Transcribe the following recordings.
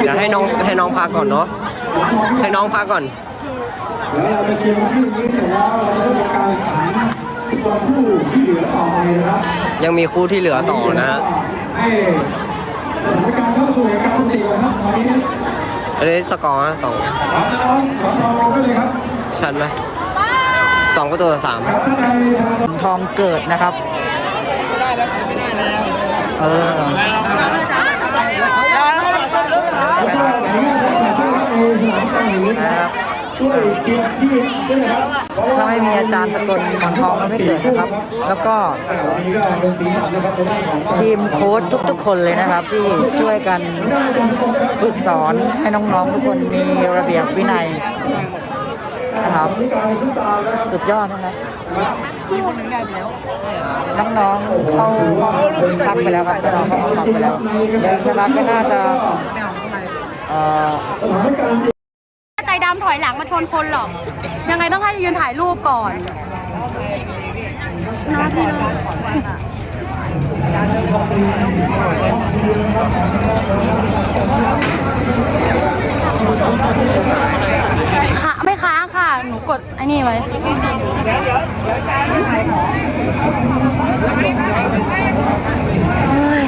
เดี๋ยวให้น้องให้น้องพักก่อนเนาะให้น้องพักก่อนแล้วเราจะเคลียร์ที่นี้เสร็จแล้วเราจะทำการขันฟุตบอลคู่ที่เหลือต่อไปนะครับยังมีคู่ที่เหลือต่อนะฮะให้สถานการณ์เข้าสู่เหตุการณ์ปกติก่อนครับตอนนี้อันนี้สกอร์นะสองขอน้องขอน้องลงด้วยเลยครับชัดไหมสองประตูต่อสามครับท่านใดทางทองเกิดนะครับ เออ นะครับ ช่วยเกียรติที่ด้วยนะครับถ้าไม่มีอาจารย์สกลหมอนทองก็ไม่เกิดนะครับ แล้วก็ทีมโค้ชทุกๆ คนเลยนะครับ ที่ช่วยกันฝึกสอนให้น้องๆทุกคนมีระเบียบวินัยนะครับมีการขึ้นตามนะครับสุดยอดนะครับน้องๆเข้าห้องพักไปแล้วครับน้องเข้าห้องพักไปแล้วเดี๋ยวสักพักก็น่าจะ ดำถอยหลังมาชนคนหรอก ยังไงต้องให้ยืนถ่ายรูปก่อนนะพี่น้องค่ะไม่ค้างค่ะ หนูกดไอ้นี่ไว้เฮ้ย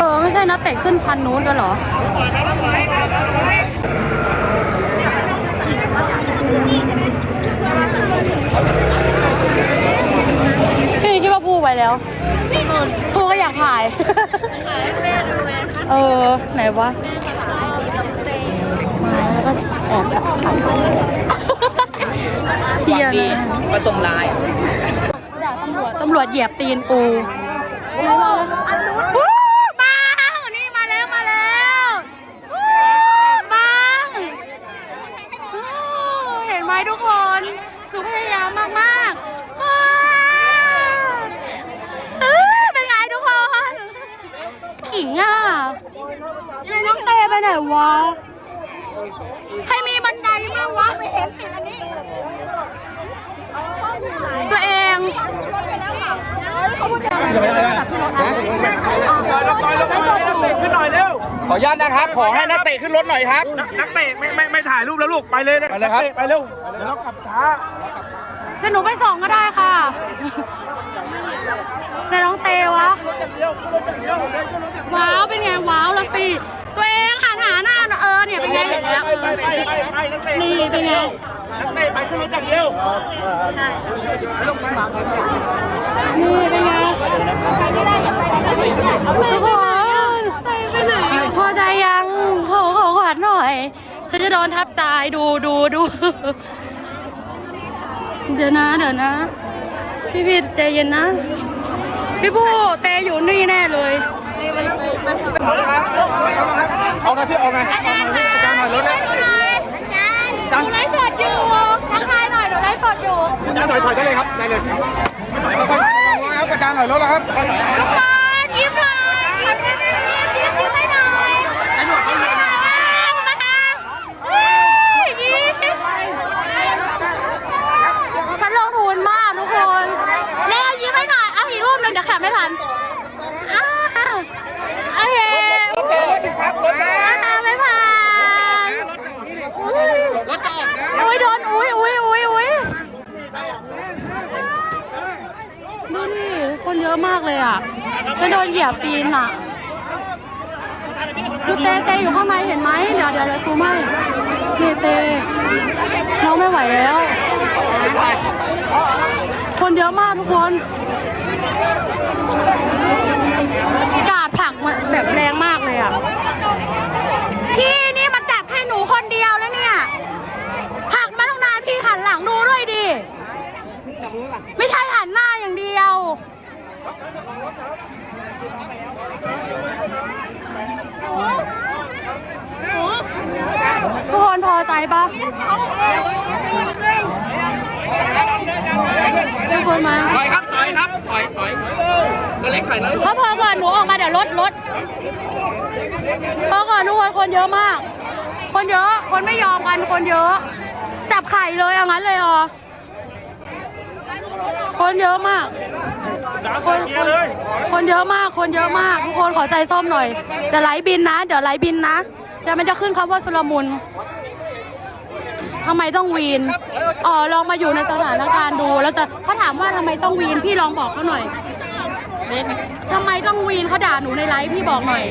เออ ไม่ใช่นักเตะขึ้นพันนู้นกันเหรอ พี่คิดว่าพูดไปแล้วพูดก็อยากถ่าย เออ ไหนวะมาแล้วก็แอบถ่ายเทียนะ ประตมลายด่าตำรวจตำรวจเหยียบตีนกู วู้บังนี่มาแล้วมาแล้ววู้บังวู้เห็นไหมทุกคนหนูพยายามมากมากเป็นไงทุกคนขิงอะแล้วน้องเตไปไหนวะ ใครมีบันไดบ้างวะไม่เห็นติดอันนี้ ตัวเอง ขออนุญาตนะครับ ขอให้นักเตะขึ้นรถหน่อยครับ นักเตะไม่ไม่ไม่ถ่ายรูปแล้วลูก ไปเลยนะไปเลยครับนักตะไปเร็วเดี๋ยวเรากลับช้าเดี๋ยวหนูไปส่งก็ได้ค่ะในน้องเตวะ ว้าว เป็นไง ว้าวละสิ ตัวเองหันหาหน้าหน่อยเออ เนี่ย เป็นไงเห็น แล้วไปไปไปไปไปนักเตะนี่เป็นไงนักเตะไปขึ้นรถอย่างเดียวนี่เป็นไงทุกคนพอใจยังขอขอขวัญหน่อยฉันจะโดนทับตายดูดูดู เดี๋ยวนะเดี๋ยวนะ พี่พี่ใจเย็นนะ พี่ผู้เตอยู่นี่แน่เลย เอาหน่อยพี่เอาไงอาจารย์คะอาจารย์หน่อยรถเลยอาจารย์หนูไลฟ์สดอยู่ทักทายหน่อยหนูไลฟ์สดอยู่อาจารย์ถอยถอยได้เลยครับได้เลยถอยครับอาจารย์หน่อยรถแล้วครับ ทุกคนยิ้มหน่อยยิ้มยิ้มยิ้มยิ้มให้หน่อยมาทางเฮ้ยยิ้มฉันลงทุนมากทุกคนเร็วยิ้มให้หน่อย เอาอีกรูปหนึ่งเดี๋ยวแคปไม่ทันอ้าวโอเค รถเจอรถครับรถเจอ อ่าไม่ผ่านอุ้ย รถจะออกนะ อุ้ยโดนอุ้ยอุ้ยอุ้ยอุ้ยดูดิคนเยอะมากเลยอะ ฉันโดนเหยียบตีนอะดูเตเตอยู่ข้างในเห็นไหมเดี๋ยวเดี๋ยวเดี๋ยวซูมให้เตเตน้องไม่ไหวแล้ว คนเยอะมากทุกคน กาดผักมันแบบแรงมากเลยอะ พี่นี่มันจับแค่หนูคนเดียวแล้วเนี่ย ผักมาตั้งนานพี่หันหลังดูด้วยดิ ไม่ใช่หันหน้า ทุกคนพอใจปะทุกคนมาถอยครับถอยครับถอยถอยรเล็กถอยนะเขาพอก่อนหนูออกมาเดี๋ยวรถรถพอก่อนทุกคนคนเยอะมาก คนเยอะ คนไม่ยอมกันคนเยอะ จับไข่เลยเอางั้นเลยเหรอ คนเยอะมาก คนคนคนเยอะมาก คนเยอะมาก ทุกคนขอใจส้มหน่อย เดี๋ยวไหลบินนะ เดี๋ยวไหลบินนะ เดี๋ยวมันจะขึ้นคำว่าชุลมุนทำไมต้องวีน อ๋อ ลองมาอยู่ในสถานการณ์ดู แล้วจะเขาถามว่าทำไมต้องวีน พี่ลองบอกเขาหน่อยทำไมต้องวีนเขาด่าหนูในไลฟ์พี่บอกหน่อย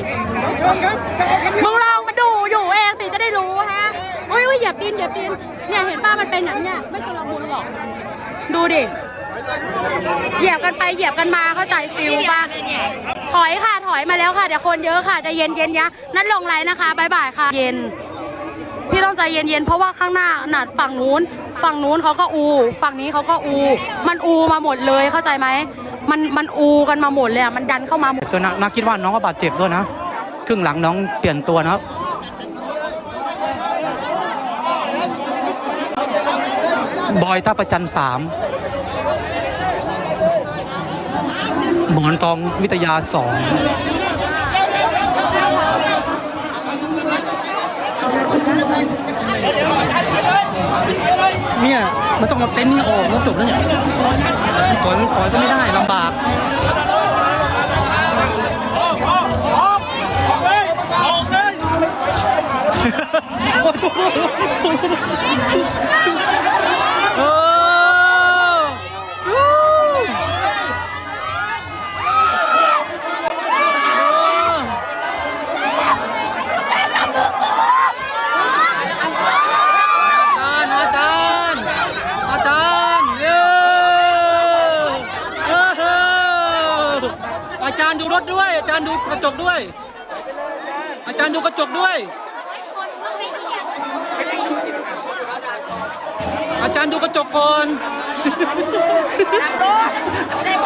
มึงลองมาดูอยู่เองสิจะได้รู้ฮะโอ้ยอุ๊ยเหยียบตีนเหยียบตีนเนี่ยเห็นป้ามันเป็นอย่างเนี้ยไม่ชุลมุนหรอก ดูดิ เหยียบกันไปเหยียบกันมาเข้าใจฟิลป่ะถอยค่ะถอยมาแล้วค่ะเดี๋ยวคนเยอะค่ะจะเย็นเย็นยะนั่นลงไลน์นะคะบายบายค่ะ เย็น พี่ต้องใจเย็นๆเพราะว่าข้างหน้าหนาดฝั่งนู้น ฝั่งนู้นเขาก็อู ฝั่งนี้เขาก็อู มันอูมาหมดเลยเข้าใจไหมมันมันอูกันมาหมดเลยอะมันดันเข้ามาหมดจนนักนักคิดว่าน้องก็บาดเจ็บด้วยนะครึ่งหลังน้องเปลี่ยนตัวนะครับบอยท่าประจันสาม หมอนทองวิทยาสองเนี่ย มันต้องเอาเต็นท์นี่ออกแล้วจบแล้วเนี่ยปล่อยมันปล่อยก็ไม่ได้ลำบากโอ้ยตัวเอออาจารย์ อาจารย์ อาจารย์เย้เอออาจารย์ ดูรถด้วย อาจารย์ดูกระจกด้วย อาจารย์ดูกระจกด้วย อาจารย์ดูกระจกก่อน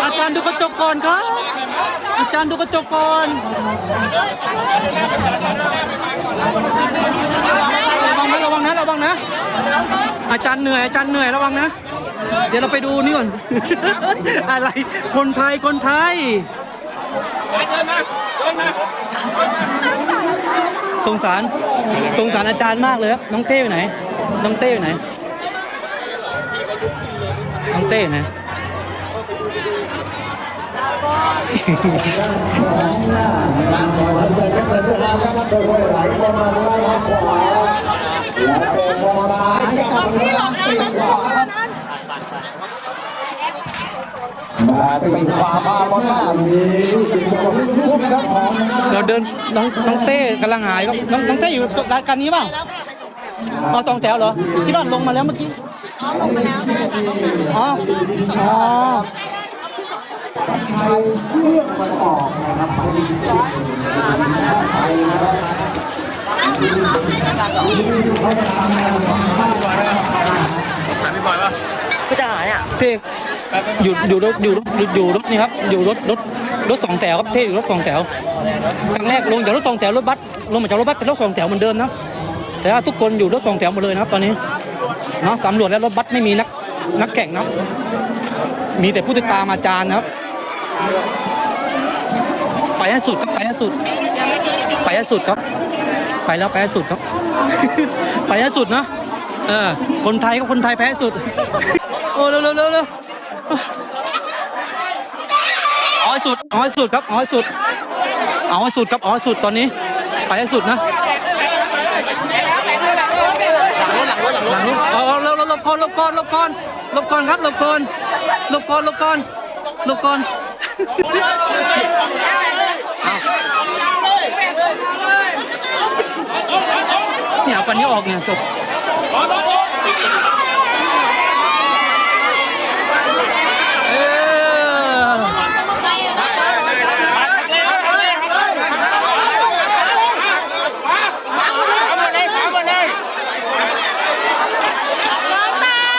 อาจารย์ดูกระจกก่อนครับ อาจารย์ดูกระจกก่อนระวังนะระวังนะระวังนะ อาจารย์เหนื่อยอาจารย์เหนื่อยระวังนะ เดี๋ยวเราไปดูนี่ก่อน อะไรคนไทยคนไทย สงสารสงสารอาจารย์มากเลยครับน้องเต้อยู่ไหน น้องเต้อยู่ไหน น้องเต้อยู่ไหนมา เป็นความมาบนหน้ามีสิ่งของทุกครับของเราเดินน้องน้องเต้กำลังหายครับน้องน้องเต้อยู่รายการนี้เปล่าอ๋อสองแถวเหรอที่บ้านลงมาแล้วเมื่อกี้อ๋ออ๋อใช้เครื่องมันออกนะครับไปเต้ อยู่อยู่รถอยู่รถอยู่รถนี่ครับอยู่รถรถรถสองแถวครับเต้อยู่รถสองแถวครั้งแรกลงจากรถสองแถวรถบัสลงมาจากรถบัสเป็นรถสองแถวเหมือนเดิมนะแต่ว่าทุกคนอยู่รถสองแถวหมดเลยนะครับ ตอนนี้เนาะสำรวจแล้วรถบัสไม่มีนักนักแข่งนะมีแต่ผู้ติดตามอาจารย์นะครับ ไปให้สุดครับไปให้สุด ไปให้สุดครับ ไปแล้วไปให้สุดครับ ไปให้สุดนะเออคนไทยก็คนไทยแพ้สุด โอ้เร็วเร็วเร็ว เอาให้สุดเอาให้สุดครับเอาให้สุด เอาให้สุดครับเอาให้สุดตอนนี้ ไปให้สุดนะ หลังรถเอาเอาเร็วเร็วหลบก่อนหลบก่อนหลบก่อนหลบก่อนครับหลบก่อนหลบก่อนหลบก่อนหลบก่อนเนี่ยเอาปันนี้ออกเนี่ยจบเออ น้องแบง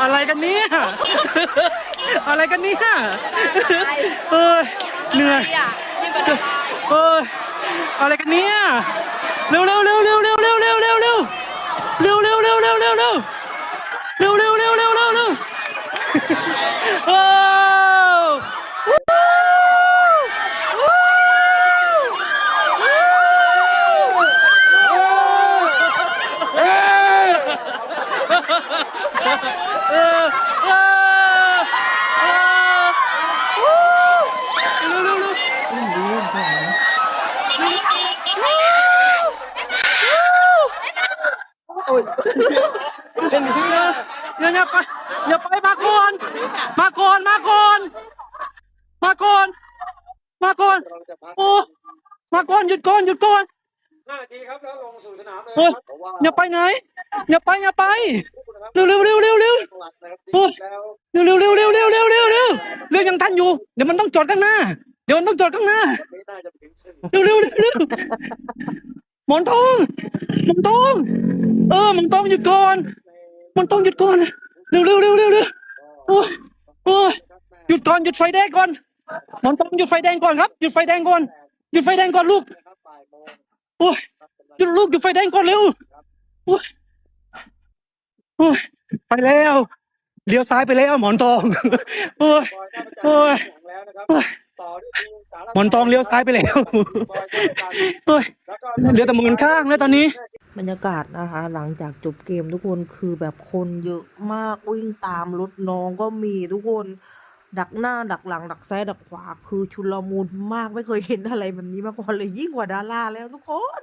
อะไรกันเนี่ย อะไรกันเนี่ยเอ้ยเหนื่อยเอ้ยอะไรกันเนี่ย เร็วเร็ว หยุดก่อนหยุดก่อนห้านาทีครับแล้วลงสู่สนามเลยโอ้ยอย่าไปไหน อย่าไปอย่าไปเร็วเร็วเร็วเร็วเร็วโอ้ยเร็วเร็วเร็วเร็วเร็วเร็วเร็วเร็วเร็วยังทันอยู่ เดี๋ยวมันต้องจอดข้างหน้า เดี๋ยวมันต้องจอดข้างหน้าเร็วเร็วเร็วเร็วหมอนทองหมอนทอง เออหมอนทองหยุดก่อนหมอนทองหยุดก่อน เร็วเร็วเร็วเร็วเร็วโอ้ยโอ้ยหยุดก่อนหยุดไฟแดงก่อนหมอนทองหยุดไฟแดงก่อนครับ หยุดไฟแดงก่อน หยุดไฟแดงก่อนลูกโอ้ยหยุดลูกหยุดไฟแดงก่อนเร็วโอ้ยโอ้ยไปแล้วเลี้ยวซ้ายไปแล้วหมอนทองโอ้ยโอ้ยโอ้ยหมอนทองเลี้ยวซ้ายไปแล้วโอ้ยเหลือแต่หมอนข้างแล้วตอนนี้บรรยากาศนะคะ หลังจากจบเกมทุกคนคือแบบคนเยอะมากวิ่งตามรถน้องก็มีทุกคน ดักหน้าดักหลัง ดักซ้ายดักขวา คือชุลมุนมากไม่เคยเห็นอะไรแบบนี้มาก่อนเลยยิ่งกว่าดาราแล้วทุกคน